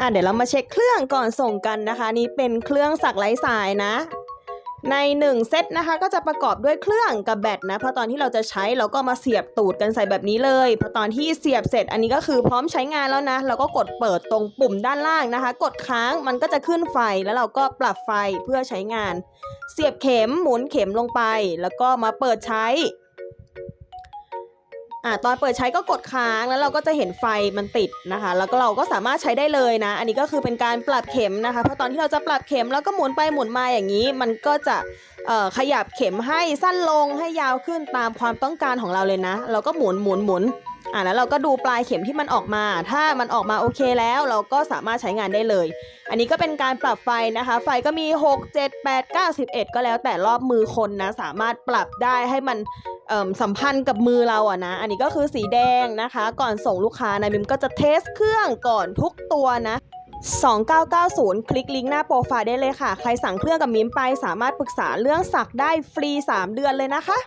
อะเดี๋ยวเรามาเช็คเครื่องก่อนส่งกันนะคะ นี่เป็นเครื่องสักไร้สายนะ ใน 1 เซตนะคะก็จะประกอบด้วยเครื่องกับแบตนะเพราะตอนที่เราจะใช้เราก็มาเสียบตูดกันใส่แบบนี้เลยพอตอนที่เสียบเสร็จอันนี้ก็คือพร้อมใช้งานแล้วนะ เราก็กดเปิดตรงปุ่มด้านล่างนะคะ กดค้างมันก็จะขึ้นไฟแล้วเราก็ปรับไฟเพื่อใช้งาน เสียบเข็มหมุนเข็มลงไป แล้วก็มาเปิดใช้ อ่าตอนเปิดใช้ก็กดค้างแล้วเราก็จะเห็นไฟมันติดนะคะ แล้วก็เราก็สามารถใช้ได้เลยนะ อันนี้ก็คือเป็นการปรับเข็มนะคะเพราะตอนที่เราจะปรับเข็มแล้วก็หมุนไปหมุนมาอย่างนี้ มันก็จะเอ่อขยับเข็มให้สั้นลงให้ยาวขึ้นตามความต้องการของเราเลยนะ เราก็หมุนหมุนหมุน อ่าแล้วเราก็ดูปลายเข็มที่มันออกมา ถ้ามันออกมาโอเคแล้วเราก็สามารถใช้งานได้เลย อันนี้ก็เป็นการปรับไฟนะคะ ไฟก็มี 6 7 8 9 11 ก็แล้วแต่รอบมือคนนะ สามารถปรับได้ให้มันสัมพันธ์กับมือเราอะนะ อันนี้ก็คือสีแดงนะคะ ก่อนส่งลูกค้านะบิมก็จะเทสเครื่องก่อนทุกตัวนะ2990 คลิกลิงก์หน้าโปรไฟล์ได้เลยค่ะ ใครสั่งเครื่องกับมิมไป สามารถปรึกษาเรื่องสักได้ฟรี 3 เดือนเลยนะคะ